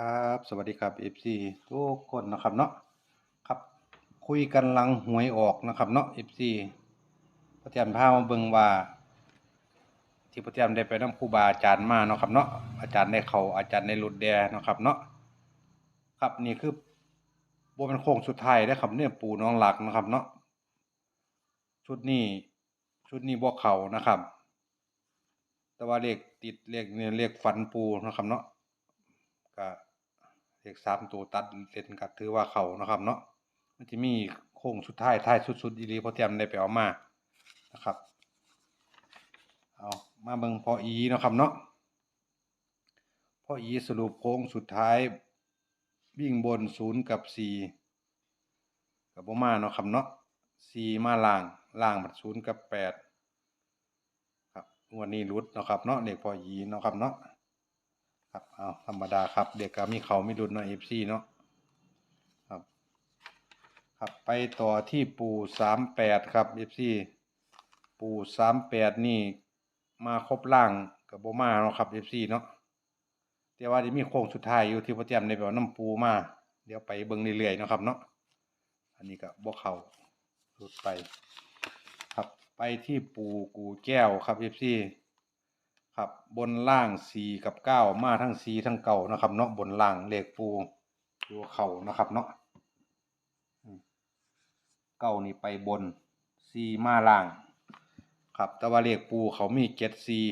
ครับ สวัสดีครับ FC ทุกคนนะครับเนาะครับคุยกันลังหวยออกนะครับเนาะ FC พระเทียมพามาเบิ่งว่า ที่พระเทียมได้ไปนำครูบาอาจารย์มาเนาะครับเนาะอาจารย์ได้เขาอาจารย์ได้หลุดแดเนาะครับเนาะครับนี่คือบ่เป็นโค้งสุดท้ายนะครับเนี่ยปู่น้องหลักนะครับเนาะชุดนี้ชุดนี้บ่เขานะครับ แต่ว่าเลขติดเลขเนี่ยเลขฟันปูนะครับเนาะก็ เลขสามตัวตัดเล่นก็ถือว่าเขานะครับเนาะมันจะมีโค้งสุดท้ายท้ายสุดๆอีหลีพอเตรียมได้ไปเอามานะครับเอามาเบิ่งพออีนะครับเนาะพออีสรุปโค้งสุดท้ายวิ่งบนศูนย์กับสี่กับบ่มาเนาะครับเนาะสี่มาล่างล่างมันศูนย์กับแปดครับวันนี้รุดเนาะครับเนาะเด็กพอยีเนาะครับเนาะ ครับเอาธรรมดาครับ เด็กก็มีเขาไม่รุดเนาะเอฟซีเนาะครับ ครับไปต่อที่ปูสามแปดครับเอฟซีปูสามแปดนี่ มาครบล่างกับโบมาเนาะครับเอฟซีเนาะแต่ว่าจะมีโค้งสุดท้ายอยู่ที่พ่อเตรียมในแบบน้ำปูมาเดี๋ยวไปเบิ่งเรื่อยๆเนะครับเนาะอันนี้ก็บ่เขาหลุดไป ครับไปที่ปูกูแก้วครับเอฟซี ครับบนล่างสี่กับเก้ามาทั้งสี่ทั้งเก่านะครับเนาะบนล่างเลขปูดูเข่านะครับเนาะเก้านี่ไปบนสี่มาล่าง ครับ แต่ว่าเลขปูเขามีเจ็ดสี่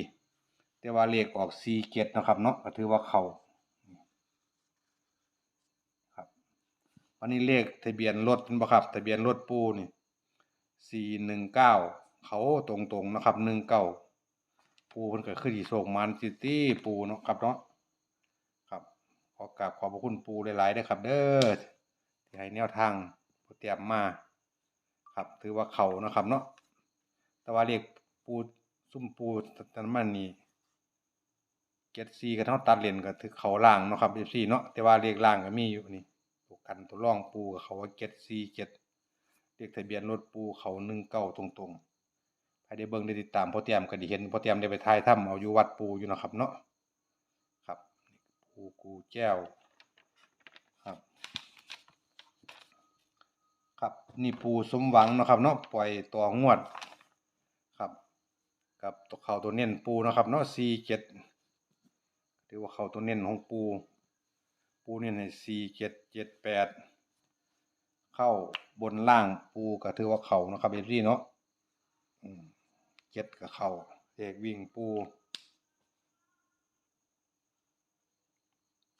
แต่ว่าเลขออกสี่เจ็ดนะครับเนาะก็ถือว่าเขาครับวันนี้เลขทะเบียนรถเป็นบ่ครับทะเบียนรถปูนี่สี่หนึ่งเก้าเขาตรงๆนะครับหนึ่งเก้า ปูเพิ่นก็คือสีโศกมันซิตี้ปูเนาะครับเนาะครับขอกราบขอบพระคุณปูหลายๆด้วยครับ เด้อที่ให้แนวทางเตรียมมาครับ ถือว่าเขานะครับ เนาะแต่ว่าเรียกปูซุ่มปูตันมันนี่เจ็ดซีกับเท่าตัดเลนก็ถือเขาล่างเนาะครับเอฟซีเนาะแต่ว่าเรียกล่างก็มีอยู่นี่ตัวกันตัวร่องปูกับเขาว่าเจ็ดซีเจ็ดเลขทะเบียนรถปูเขาหนึ่งเก้าตรงๆ ครได้เบิ่งได้ติดตามพ่อเตรียมก็ได้เห็นพ่อเตรียมได้ไปถ่ายถ้ำเอาอยู่วัดปูอยู่นะครับเนาะครับปูกูแก้วครับ ครับนี่ปูสมหวังนะครับเนาะปล่อยตัวงวด ครับ กับตัวเขาตัวเน้นปูนะครับเนาะสี่เจ็ดถือว่าเขาตัวเน้นของปู ปูเน้นให้สี่เจ็ดเจ็ดแปดเข้าบนล่างปูก็ถือว่าเขานะครับเอฟซี่เนาะอืม เจ็ดกับเขาเอกวิ่งปู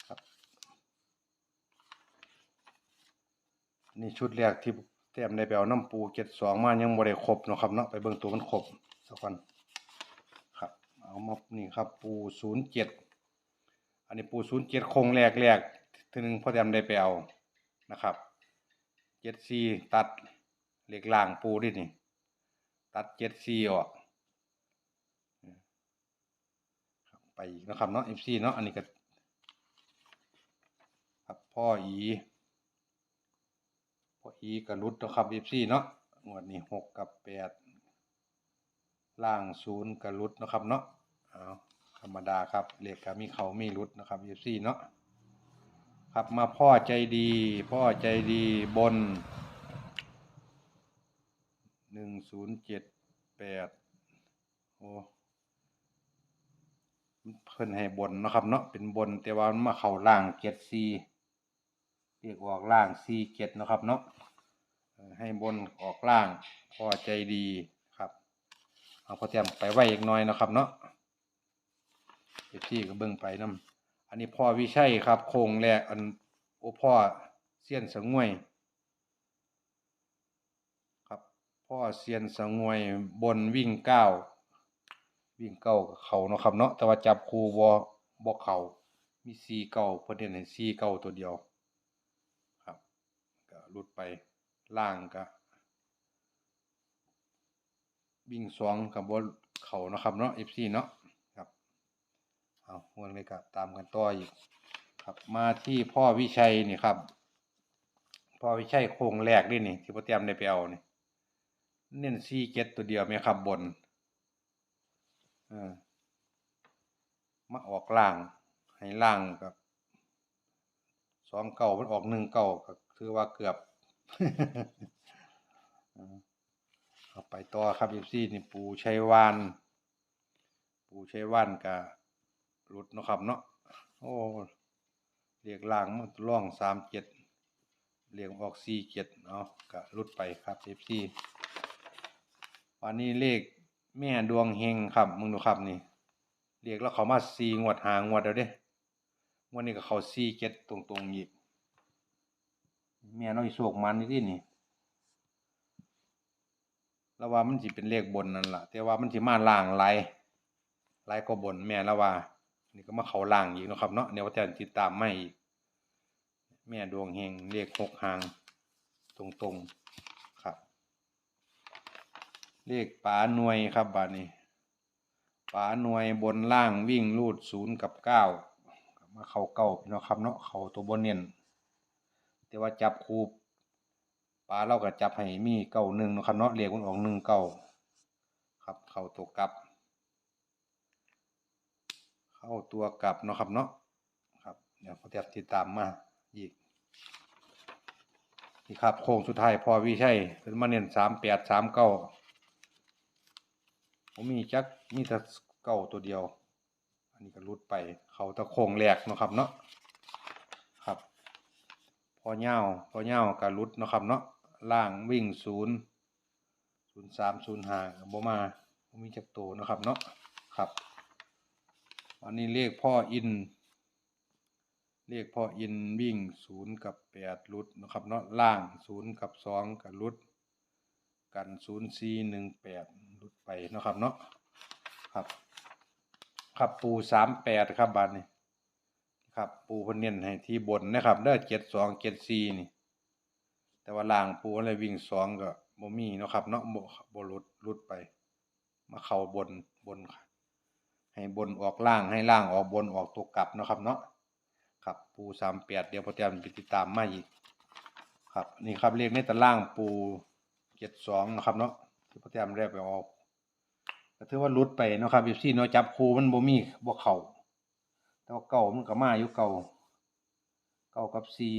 ครับ นี่ชุดแรกที่เตรียมได้ไปเอาน้ำปูเจ็ดสองมายังบ่ได้ครบเนาะครับเนาะไปเบิ่งตัวมันครบสักวันครับ เอามานี่ครับปูศูนย์เจ็ดอันนี้ปูศูนย์เจ็ดคงแรกแรกทีหนึงพอเตรียมได้ไปเอานะครับเจ็ดซีตัดเหล็กล่างปูดินี่ ตัดเจ็ดซีออกครับ ไปนะครับเนาะเอฟซีเนาะอันนี้ก็ครับพ่ออีพ่ออีกับรุดนะครับเอฟซีเนาะงวดนี้หกกับแปดล่างศูนย์กับรุดนะครับเนาะเอาธรรมดาครับเหล็กกับมีเขามีรุดนะครับเอฟซีเนาะครับมาพ่อใจดี พ่อใจดีบนหนึ่งศูนย์เจ็ดแปดโอ้ เพิ่นให้บนเนาะครับเนาะเป็นบนแต่ว่ามันมาเข้าล่างเจ็ดซีเรียกออกล่างซีเจ็ดนาะครับเนาะให้บนออกล่างพอใจดีครับเอาพอเตรียมไปไว้อีกหน่อยนะครับเนาะเอฟซีก็เบิ่งไปนํอันนี้พ่อวิชัยครับ โคงแรกอันโอพ่อเซียนสงวยครับพ่อเซียนสงวยบนวิ่งเก้า วิ่งเก้ากับเขาเนาะครับเนาะแต่ว่าจับคูบอบเขามีซีเก้าเพิ่นเน้นให้ซีเก้าตัวเดียว ครับก็ลุดไปล่างก็วิ่งสองกับบเขาเนาะครับเนาะ FC เนาะครับเอาวนเลยกับตามกันต่ออีกครับมาที่พ่อวิชัยนี่ครับ พ่อวิชัยโครงแรกนี่นี่ที่พ่อเตรียมได้ไปเอานี่เน้นซีเก็ตตัวเดียวไหมครับบน มาออกล่าง ให้ล่างกับสองเก่ามันออกหนึ่งเก่าก็ถือว่าเกือบเอาไปต่อครับเอฟซีนี่ปูชัยวาน ปูชัยวานกับรุดนะครับเนาะโอ้เรียกล่างมันร่องสามเจ็ดเรียกออกสี่เจ็ดเนาะก็รุดไปครับเอฟซีวันนี้เลข แม่ดวงเฮงครับมึงดูครับนี่เรียกแล้วเขามาสี่งวดหางวดแล้วเด้งวดนี้ก็เขาสี่เจ็ดตรงๆอีกแม่น้อยโศกมันนี่ดินี่แล้วว่ามันสิเป็นเลขบนนั่นแหละแต่ว่ามันสิมาล่างไหลายไหลายก็บนแม่แล้วว่า นี่ก็มาเขาล่างอีกนะครับเนาะเดี๋ยวว่าจะติดตามไม่อีกแม่ดวงเฮงเลขหกหาง ตรงๆครับ เลขป๋าหน่วยครับบาดนี้ฝาหน่วยบนล่างวิ่งรูดศูนย์กับเก้ามาเข้าเก้าพี่น้องครับเนาะเข้าตัวบนเนียนแต่ว่าจับคูปลาเราก็จับให้มีเก้าหนึ่งเนาะครับเนาะเรียกมันออกหนึ่งเก้าครับเข้าตัวกลับ เข้าตัวกลับเนาะครับเนาะครับเดี๋ยวเขาจะติดตามมาอีกนี่ครับโค้งสุดท้ายพอวิชัยเป็นมาเน้นสามแปดสามเก้า ผมมีจักมีแต่เก่าตัวเดียว อันนี้ก็รุดไปเขาตะโคงแหลกนะครับเนาะครับ พอเง่าพอเง่าก็รุดนะครับเนาะล่างวิ่งศูนย์ศูนย์สามศูนย์ห้าบ่มาบ่มีจักตัวนะครับเนาะครับวันนี้เลขพ่ออินเลขพ่ออินวิ่งศูนย์กับแปดรุดนะครับเนาะล่างศูนย์กับสองกับรุด กันศูนย์สี่หนึ่งแปดลุดไปเนาะครับเนาะครับ ครับปูสามแปดครับบัตรนี่ครับปูเพนเนียนให้ที่บนนะครับเด้อเจ็ดสองเจ็ดสี่นี่ แต่ว่าล่างปูอะไรวิ่งสองก็บ่มีเนาะครับเนาะบ่บ่หลุดหลุดไป มาเข้าบนบนให้บนออกล่างให้ล่างออกบนออกตัวกลับนะครับเนาะครับปูสามแปดเดี๋ยวพอเตรียมไปติดตามมาอีก ครับนี่ครับเรียกในตารางปู จ็ดสองนะครับเนาะที่พอเตรียมเรียกไปออกก็ถือว่าลุดไปนะครับเอีซี่เนาะจับคูมันบ่มีบ่เข่าแต่ว่าเก่ามันก็มาอยู่เก่าเก่ากับซี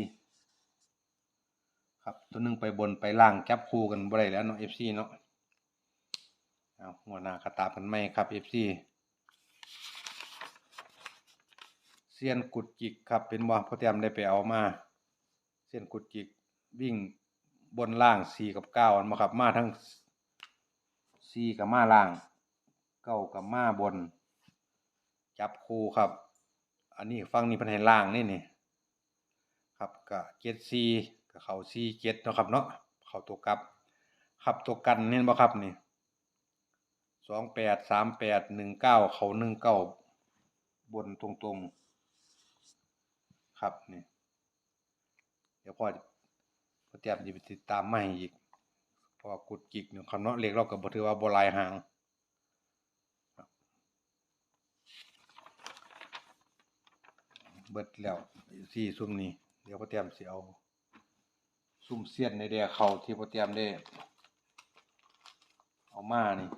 ครับตัวหนึงไปบนไปล่างจับคูกันบ่ได้แล้วเนาะเอฟซีเนาะเอาหัวหน้ากระตามกันไหมครับเอฟซีเซียนกุดจิกครับเป็นว่าพอเตรียมได้ไปเอามาเส้นกุดจิกวิ่ง บนล่างสี่กับเก้าอันมาครับมาทั้งสี่กับมาล่างเก้ากับมาบน จับคู่ครับ อันนี้ฟังนี่เป็นให้ล่างนี่นี่ครับกับเจ็ดสี่กับเขาสี่เจ็ดนะครับเนาะเขาตัวกับครับตัวกันนี่บ่ครับนี่สองแปดสามแปดหนึ่งเก้าเขาหนึ่งเก้าบนตรงๆ ครับนี่เดี๋ยวพ่อ พ่อเตรียมจะไปติดตามมาให้อีกเพราะว่ากุดจิกเนี่ยคำเนาะเล็กเราก็บ่ถือว่าบลายหางครับเบิดแล้วสี่ซุ่มนี้เดี๋ยวพ่อเตรียมสิเอาซุ่มเสียนในเดียเขาที่พ่อเตรียมได้เอามานี่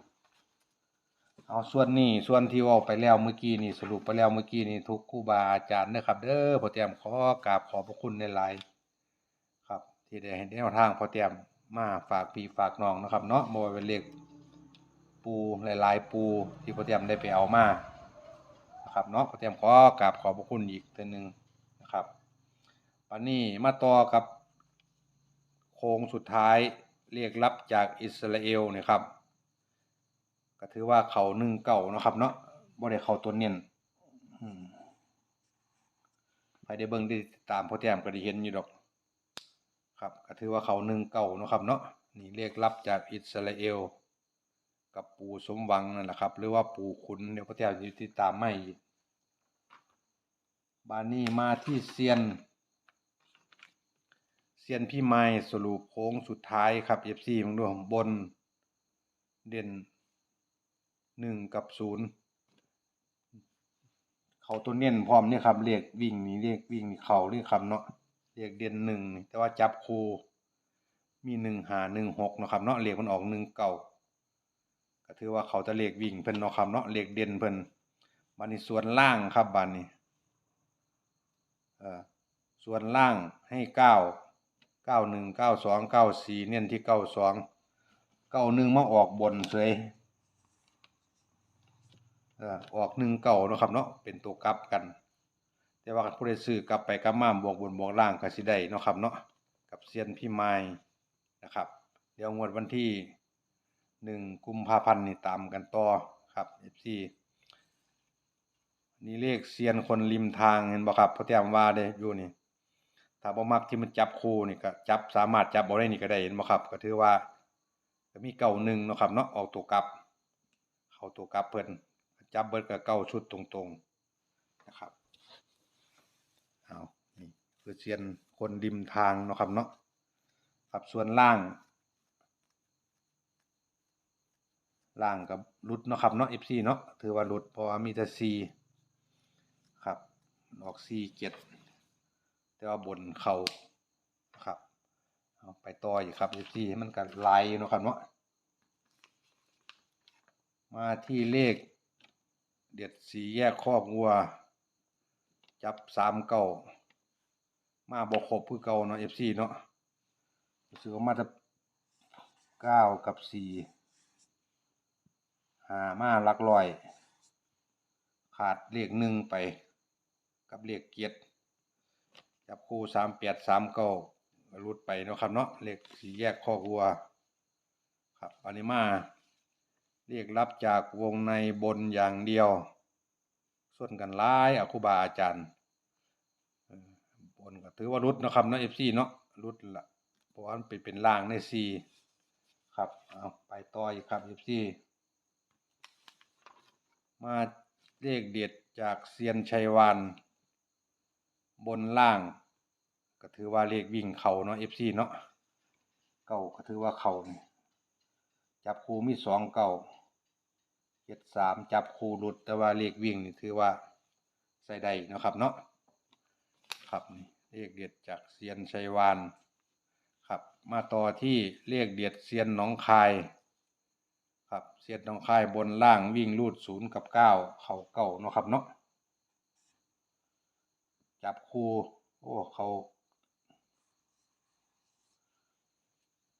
เอาส่วนนี้ส่วนที่ว่าไปแล้วเมื่อกี้นี่สรุปไปแล้วเมื่อกี้นี่ทุกครูบาอาจารย์นะครับ เด้อพอเตรียมขอกราบขอบพระคุณในหลาย ที่ได้ให้แนวทางพอเตรียมมาฝากพี่ฝากน้องนะครับเนาะบ่ว่าเป็นเลขปูหลายๆปูที่พอเตรียมได้ไปเอามานะครับเนาะพอเตรียมขอกราบขอบพระคุณอีกเทื่อนึงนะครับวันนี้มาต่อกับโค้งสุดท้ายเรียกรับจากอิสราเอลเนะครับก็ถือว่าเขาหนึ่งเก่านะครับเนาะบ่ได้เขาตัวเนียนอืมไปได้เบิ่งได้ตามโปรแกรมก็ได้เห็นอยู่ดอก ครับก็ถือว่าเขาหนึ่งเก่านะครับเนาะนี่เรียกรับจากอิสราเอล กับปู่สมหวังนั่นแหละครับ หรือว่าปู่ขุนเดี๋ยวโปรแกรมจะติดตามไม่บานนี้มาที่เซียนเซียนพี่ไม้สรุปโค้งสุดท้ายครับ FC มึงดูบน เด่นหนึ่งกับศูนย์เขาตัวเน้นพร้อมเนี่ยครับเรียกวิ่งนี่เรียกวิ่งนี่เขาเรียกคำเนาะ เรียกเด่นหนึ่งแต่ว่าจับคูมีหนึ่งหาหนึ่งหกนะครับเนาะเรียกมันออกหนึ่งเก่าก็ถือว่าเขาจะเรียกวิ่งเพิ่นเนาะครับเนาะเรียกเด่นเพิ่นบันนี้ส่วนล่างครับบันนี้เอ่อส่วนล่างให้เก้าเก้าหนึ่งเก้าสองเก้าสี่เน้นที่เก้าสองเก้าหนึ่งมาออกบนเฉยเออออกหนึ่งเก่านะครับเนาะเป็นตัวกลับกัน แต่ว่าผู้ใดซื้อกลับไปกลับมาบวกบนบวกล่างก็สิได้เนาะครับเนาะกับเซียนพี่ไม้นะครับ เดี๋ยวงวดวันที่หนึ่งกุมภาพันธ์นี่ตามกันต่อครับ FC นี่เลขเซียนคนริมทางเห็นบ่ครับเพราะแต้มว่าได้อยู่นี่ถ้าบ่มักที่มันจับคู่นี่ก็จับสามารถจับบ่ได้นี่ก็ได้เห็นบ่ครับ ก็ถือว่าก็มีเก่าหนึ่งเนาะครับเนาะออกตัวกลับ เข้าตัวกลับเพิ่นจับเบิดก็เก้าชุดตรงๆนะครับ คือเซียนคนริมทางเนาะครับเนาะครับส่วนล่าง ล่างกับรุดเนาะครับเนาะ FC เนาะถือว่ารุดเพราะว่ามีแต่ C ครับออก C เจ็ดแต่ว่าบนเขาครับไปต่ออีกครับ FC ให้มันกันลายเนาะครับเนาะมาที่เลขเด็ดสีแยกคอกวัว จับสามเก้า มาบกครบคือเก่าเนาะ FC เนาะรู้สึกว่ามาจะเก้ากับสี่หามาลักร้อย ขาดเลขหนึ่งไป กับเลขเกียรติจับคู่สามแปดสามเก้ารุดไปเนาะครับเนาะเลขสีแยกคอกวัว ครับอันนี้มาเรียกรับจากวงในบนอย่างเดียว ส่วนกันร้ายอครูบาอาจารย์ นก็ถือว่ารุดนะครับเนาะเอฟซีเนาะรุดละเพราะว่ามันเป็นเป็นล่างในซีครับเอาไปต่ออีกครับเอฟซีมาเลขเด็ดจากเซียนชัยวานบนล่าง ก็ถือว่าเลขวิ่งเขาเนาะเอฟซีเนาะเก่าก็ถือว่าเขานี่จับคู่มีสองเก่าเจ็ดสามจับคู่หลุดแต่ว่าเลขวิ่งนี่ถือว่าใส่ได้นะครับเนาะครับนี่ เลขเด็ดจากเซียนชัยวานครับ มาต่อที่เลขเด็ดเซียนหนองคายครับเซียนหนองคายบนล่างวิ่งรูดศูนย์กับเก้าเข่าเก้าเนาะครับเนาะจับคู่โอ้เขา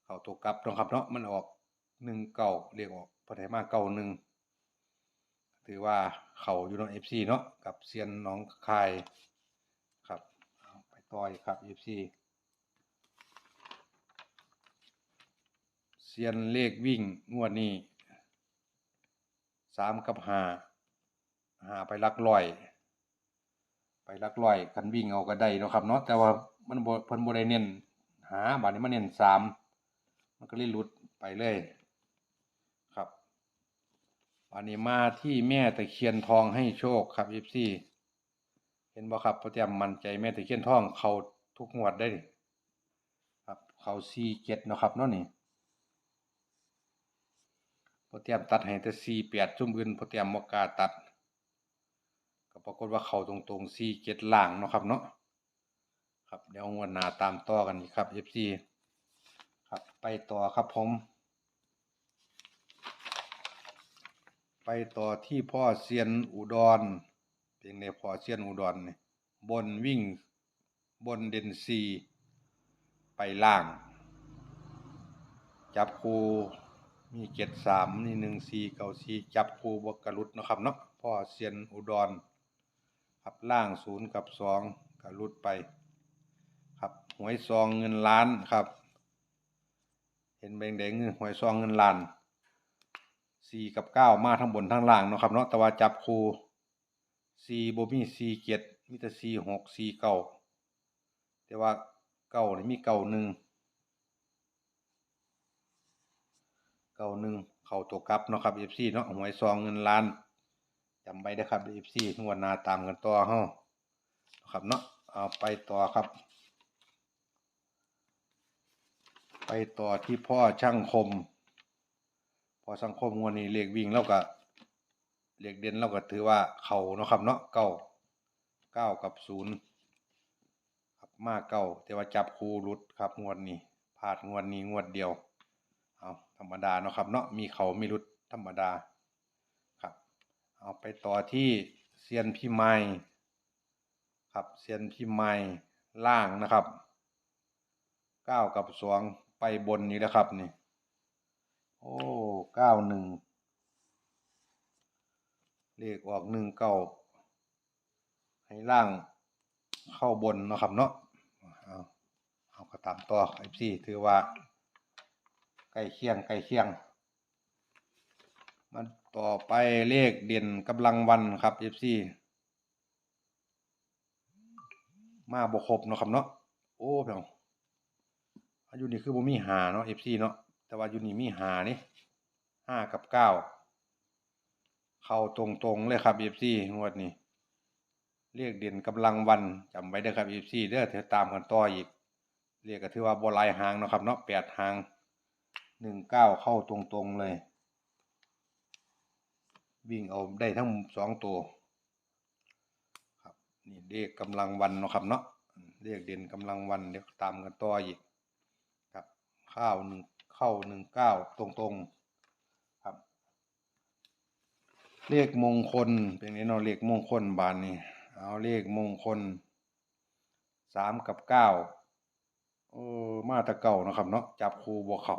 เขาตัวกลับเนาะครับเนาะมันออกหนึ่งเก่าเรียกออกพัทมาเก่าหนึ่งถือว่าเขาอยู่เนเอฟซีเนาะกับเซียนหน้องคาย ต่อยครับเอฟซีเซียนเลขวิ่งงวดนี้สามกับหาหาไปลักร้อย ไปลักร้อยคันวิ่งเอาก็ได้เนาะครับเนาะแต่ว่ามันบ่เพิ่นบ่ได้เน้นหาบัดนี้มันเน้นสามมันก็เลยหลุดไปเลยครับวันนี้มาที่แม่ตะเคียนทองให้โชคครับยิปซี่ เห็นบ่ครับพ่อเตรียมมันใจแม่ตะเคียนทองเขาทุกงวดได้ครับเขาซีเจ็ดนะครับเนาะนี่พ่อเตรียมตัดให้แต่ซีแปดจุ่มอื่นพ่อเตรียมมกาตัด ก็ปรากฏว่าเขาตรงๆซีเจ็ดล่างนะครับเนาะครับเดี๋ยวงวดหน้าตามต่อกันครับยิปซี่ครับไปต่อครับผม ไปต่อที่พ่อเซียนอุดร พียงในพ่อเซียนอุดรนี่บนวิ่งบนเดนซีไปล่าง จับคูมีเจ็ดสามนี่หนึ่งสี่เก้าสี่จับคูบวกกระลุดนะครับเนาะพ่อเซียนอุดรครับล่างศูนย์กับสองกระลุดไป ครับหวยซองเงินล้านครับ เห็นแบงแดงเงินหวยซองเงินล้านสี่กับเก้ามาทั้งบนทั้งล่างนะครับเนาะแต่ว่าจับคู สี่โบมีสี่เจ็ดมีแต่สี่หกสี่เก้าแต่ว่าเก้านี่มีเก้าหนึ่งเก้าหนึ่งเข้าตัวกลับเนาะครับเอฟซีเนาะหวยซองเงินล้านจำไว้ได้ครับเอฟซีทุกวันนาตามกันต่อเฮาครับเนาะเอาไปต่อครับ ไปต่อที่พ่อช่างคม พอสังคมงวดนี้เลขวิ่งแล้วก็ เลขเด่นเราก็ถือว่าเขาเนาะครับเนาะเก้าเก้ากับศูนย์ครับมาเก้าแต่ว่าจับคูรุดครับงวดนี้พลาดงวดนี้งวดเดียวเอาธรรมดาเนาะครับเนาะมีเขามีรุดธรรมดาครับ เอาไปต่อที่เซียนพี่ไม้ครับเซียนพี่ไม้ล่างนะครับเก้ากับสองไปบนนี้แล้วครับนี่โอ้เก้าหนึ่ง เลขออกหนึ่งเก้าให้ล่างเข้าบนเนาะครับเนาะเอาเอาก็ตามต่อไอซีถือว่าใกล้เคียงใกล้เคียง มันต่อไปเลขเด่นกำลังวันครับ FC มาบวครบเนาะครับเนาะโอ้เพียงอายุนี่คือบ่มีหาเนาะ FC เนาะแต่ว่าอยู่นี่มีหานี่ห้ากับเก้า เข้าตรงๆเลยครับ FC งวดนี้ เรียกเด่นกำลังวันจำไว้เด้อครับ FC เด้อเดี๋ยวตามกันต่ออีก เรียกก็ถือว่าบลายหางเนาะครับเนาะแปดหางหนึ่งเก้าเข้าตรงๆเลย วิ่งเอาได้ทั้งสองตัวครับนี่เลขกกำลังวันเนาะครับเนาะอืมเลขเด่นกำลังวันเดี๋ยวตามกันต่ออีกครับข้าวหนึ่งเข้าหนึ่งเก้าตรงๆ ครับ เลขมงคลเป็นนี้เนาะเลขมงคลบานนี่เอาเลขมงคลสามกับเก้าโอ้มาตะเก่าเนาะครับเนาะจับคูบัวเข่า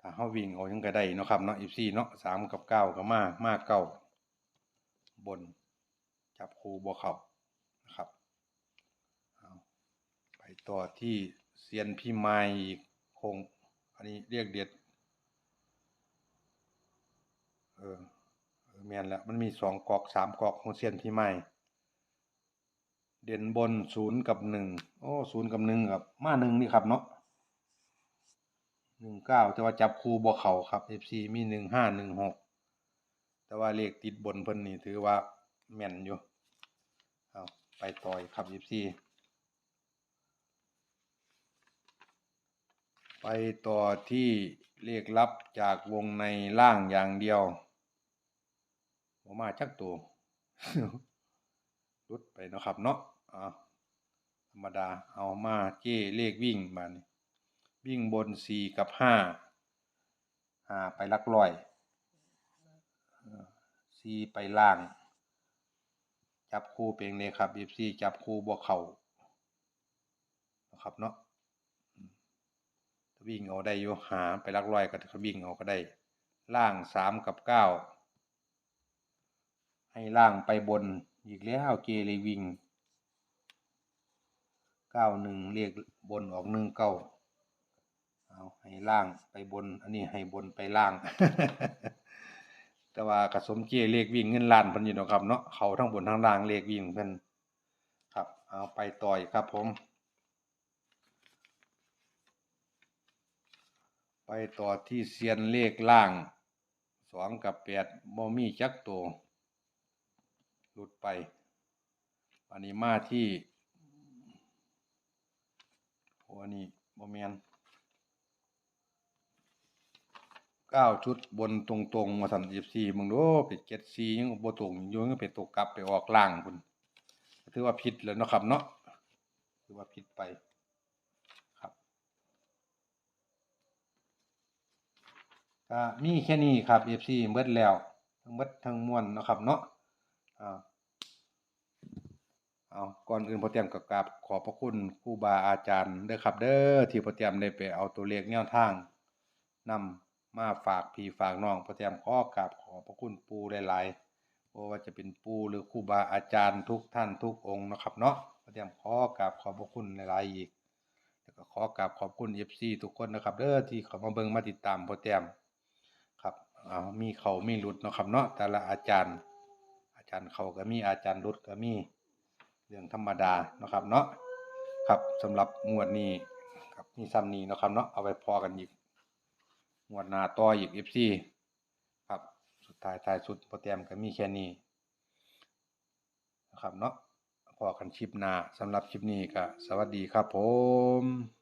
ถ้าเฮาวิ่งเอายังก็ได้เนาะครับเนาะ14เนาะสามกับเก้าก็มามาเก้าบน จับคูบ่เข้านะครับเอาไปต่อที่เซียนพี่ไม้อีกคงอันนี้เรียกเด็ดเออเออ แมนแล้วมันมีสองกอกสามกอกของเซียนพี่ไม้เด่นบนศูนย์กับหนึ่งโอ้ศูนย์กับหนึ่งกับ มาหนึ่งนี่ครับเนาะหนึ่งเก้าแต่ว่าจับคู่บ่เขาครับ FC มีหนึ่งห้าหนึ่งหกแต่ว่าเลขติดบนเพิ่นนี่ถือว่าแม่นอยู่เอาไปต่อยครับ FC ไปต่อที่เลขลับจากวงในล่างอย่างเดียว บมาจักตัวรุดไปนะครับเนาะอ่าธรรมดาเอามาเจ้เลขวิ่งมานี่วิ่งบนสี่กับห้าห้าไปลักร้อยสี่ไปล่าง จับคู่เป็นเลยครับยีสี่จับคู่บวกเข่านะครับเนาะวิ่งเอาได้อยู่หาไปลักร้อยก็วิ่งเอาก็ได้ ล่างสามกับเก้า ให้ล่างไปบนอีกแล้วเกเรวิ่งเก้าหนึ่งเรียกบนออกหนึ่งเก้าเอาให้ล่างไปบน อันนี้ให้บนไปล่าง แต่ว่ากระสมเจเลขวิ่งเงินล้านพิ่นอยู่นาะครับเนาะเขาทั้งบนทั้งล่างเลขวิ่งเพิ่นครับเอาไปต่อยครับผมไปต่อที่เซียนเลขล่างสองกับแปดบ่มีจักตัว หลุดไปอันนี้มาที่โอ้อันนี้บ่แม่นเก้าชุดบนตรงๆมาสั่นยีสี่มึงดูเป็ดเจ็ดสี่ยังบ่ตรงยู่ยังเป็ดตกกลับไปออกล่างคุณถือว่าผิดแล้วเนาะครับเนาะถือว่าผิดไปครับก็มีแค่นี้ครับเอฟซีเบิดแล้วทั้งเบิดทั้งมวลเนาะครับเนาะ อ่าเอาก่อนอื่นพอเตรียมกับกราบขอบพระคุณครูบาอาจารย์เด้อครับ เด้อที่พอเตรียมได้ไปเอาตัวเลขแนวทางนำมาฝากพี่ฝากน้องพระเตรียมขอกราบขอบพระคุณปูหลายๆเพราะว่าจะเป็นปูหรือครูบาอาจารย์ทุกท่านทุกองค์นะครับเนาะพระเตรียมขอกราบขอบพระคุณหลายๆอีกแล้วก็ขอกราบขอบคุณเอฟซีทุกคนนะครับ เด้อที่เขามาเบิ่งมาติดตามพระเตรียมครับเอามีเขามีหลุดนะครับเนาะแต่ละอาจารย์ จารย์เขาก็มีอาจารย์หลุดก็มีเรื่องธรรมดานะครับเนาะครับสำหรับงวดนี้ครับมีซ้ำนี้นะครับเนาะเอาไว้พอกันอีกงวดหน้าต่ออีก FC ครับสุดท้ายท้ายสุดโปรแกรมก็มีแค่นี้นะครับเนาะพอกันคลิปหน้าสำหรับคลิปนี้ก็สวัสดีครับผม